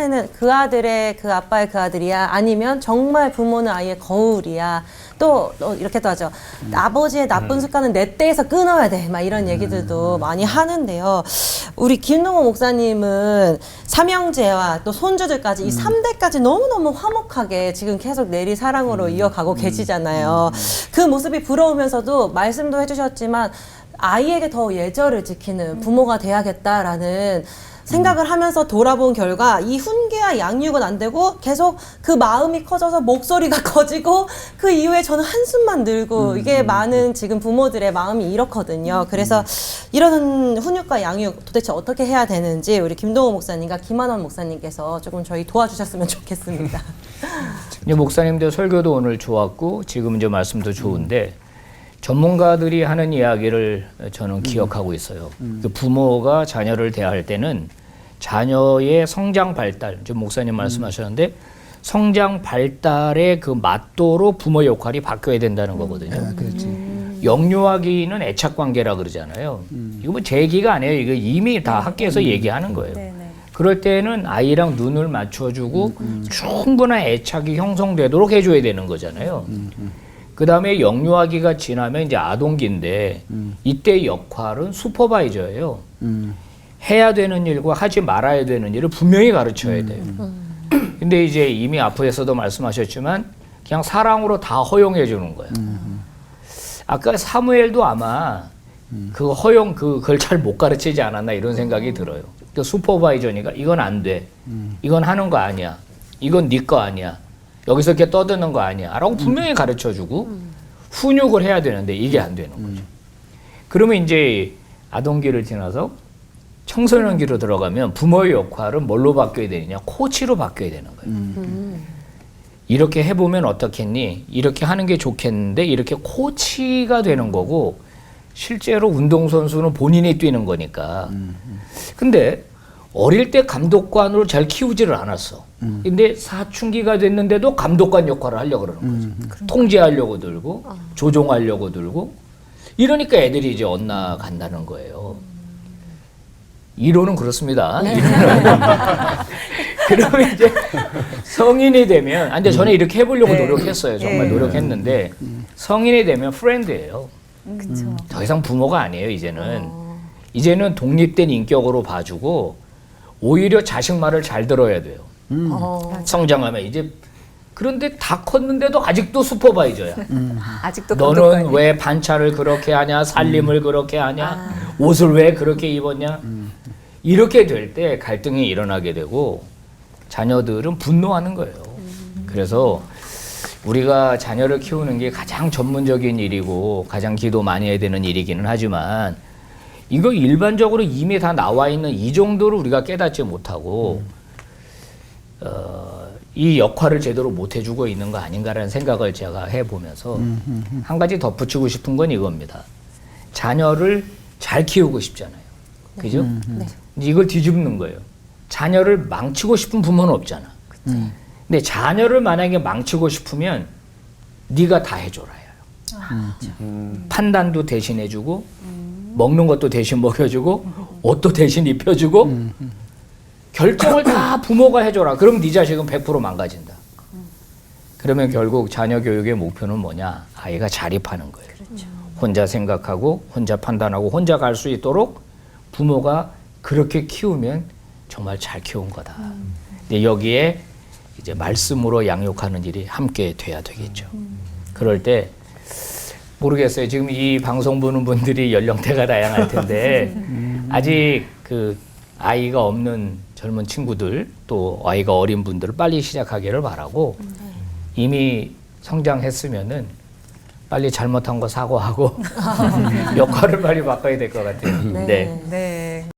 하나는 그 아들의 그 아빠의 그 아들이야? 아니면 정말 부모는 아이의 거울이야? 또 어, 이렇게 또 하죠. 아버지의 나쁜 습관은 내 때에서 끊어야 돼. 막 이런 얘기들도 많이 하는데요. 우리 김동호 목사님은 삼형제와 또 손주들까지 이 삼대까지 너무너무 화목하게 지금 계속 내리 사랑으로 이어가고 계시잖아요. 그 모습이 부러우면서도 말씀도 해주셨지만 아이에게 더 예절을 지키는 부모가 돼야겠다라는 생각을 하면서 돌아본 결과 이 훈계와 양육은 안 되고 계속 그 마음이 커져서 목소리가 커지고 그 이후에 저는 한숨만 늘고 이게 많은 지금 부모들의 마음이 이렇거든요. 그래서 이런 훈육과 양육 도대체 어떻게 해야 되는지 우리 김동호 목사님과 김한원 목사님께서 조금 저희 도와주셨으면 좋겠습니다. 이제 목사님들 설교도 오늘 좋았고 지금 이제 말씀도 좋은데 전문가들이 하는 이야기를 저는 기억하고 있어요. 그 부모가 자녀를 대할 때는 자녀의 성장 발달, 지금 목사님 말씀하셨는데 성장 발달의 그 맞도로 부모 역할이 바뀌어야 된다는 거거든요. 아, 그렇지. 영유아기는 애착 관계라 그러잖아요. 이거 뭐 제 얘기가 아니에요. 이거 이미 다 학계에서 얘기하는 거예요. 그럴 때는 아이랑 눈을 맞춰주고 충분한 애착이 형성되도록 해줘야 되는 거잖아요. 그 다음에 영유아기가 지나면 이제 아동기인데 이때 역할은 슈퍼바이저예요. 음. 해야 되는 일과 하지 말아야 되는 일을 분명히 가르쳐야 돼요. 근데 이제 이미 앞에서도 말씀하셨지만 그냥 사랑으로 다 허용해 주는 거예요. 아까 사무엘도 아마 그 허용 그- 그걸 잘 못 가르치지 않았나 이런 생각이 들어요. 그 슈퍼바이저니까 이건 안 돼. 이건 하는 거 아니야. 이건 네 거 아니야. 여기서 이렇게 떠드는 거 아니야. 라고 분명히 가르쳐 주고 훈육을 해야 되는데 이게 안 되는 거죠. 그러면 이제 아동기를 지나서 청소년기로 들어가면 부모의 역할은 뭘로 바뀌어야 되느냐? 코치로 바뀌어야 되는 거예요. 이렇게 해보면 어떻겠니? 이렇게 하는 게 좋겠는데 이렇게 코치가 되는 거고 실제로 운동선수는 본인이 뛰는 거니까. 근데 어릴 때 감독관으로 잘 키우지를 않았어. 근데 사춘기가 됐는데도 감독관 역할을 하려고 그러는 거죠. 통제하려고 들고 조종하려고 들고 이러니까 애들이 이제 엇나간다는 거예요. 이론은 그렇습니다. 이론은. 그러면 이제 성인이 되면, 아, 근데 저는 이렇게 해보려고 네. 노력했어요. 정말 예. 노력했는데, 성인이 되면 프렌드예요. 그쵸. 더 이상 부모가 아니에요, 이제는. 이제는 독립된 인격으로 봐주고, 오히려 자식 말을 잘 들어야 돼요. 어. 성장하면 이제, 그런데 다 컸는데도 아직도 슈퍼바이저야. 아직도 너는 감독관이. 왜 반차를 그렇게 하냐, 살림을 그렇게 하냐, 옷을 왜 그렇게 입었냐. 이렇게 될 때 갈등이 일어나게 되고 자녀들은 분노하는 거예요. 그래서 우리가 자녀를 키우는 게 가장 전문적인 일이고 가장 기도 많이 해야 되는 일이기는 하지만 이거 일반적으로 이미 다 나와 있는 이 정도를 우리가 깨닫지 못하고 어, 이 역할을 제대로 못 해주고 있는 거 아닌가라는 생각을 제가 해보면서 한 가지 덧붙이고 싶은 건 이겁니다. 자녀를 잘 키우고 싶잖아요. 그죠? 네. 이제 이걸 뒤집는 거예요. 자녀를 망치고 싶은 부모는 없잖아. 근데 자녀를 만약에 망치고 싶으면 네가 다 해줘라요. 판단도 대신 해주고 먹는 것도 대신 먹여주고 옷도 대신 입혀주고 결정을 다 부모가 해줘라. 그럼 네 자식은 100% 망가진다. 그러면 결국 자녀 교육의 목표는 뭐냐? 아이가 자립하는 거예요. 혼자 생각하고 혼자 판단하고 혼자 갈 수 있도록 부모가 그렇게 키우면 정말 잘 키운 거다. 근데 여기에 이제 말씀으로 양육하는 일이 함께 돼야 되겠죠. 그럴 때 모르겠어요. 지금 이 방송 보는 분들이 연령대가 다양할 텐데 아직 그 아이가 없는 젊은 친구들 또 아이가 어린 분들을 빨리 시작하기를 바라고 이미 성장했으면은 빨리 잘못한 거 사과하고 역할을 빨리 바꿔야 될 것 같아요. 네. 네.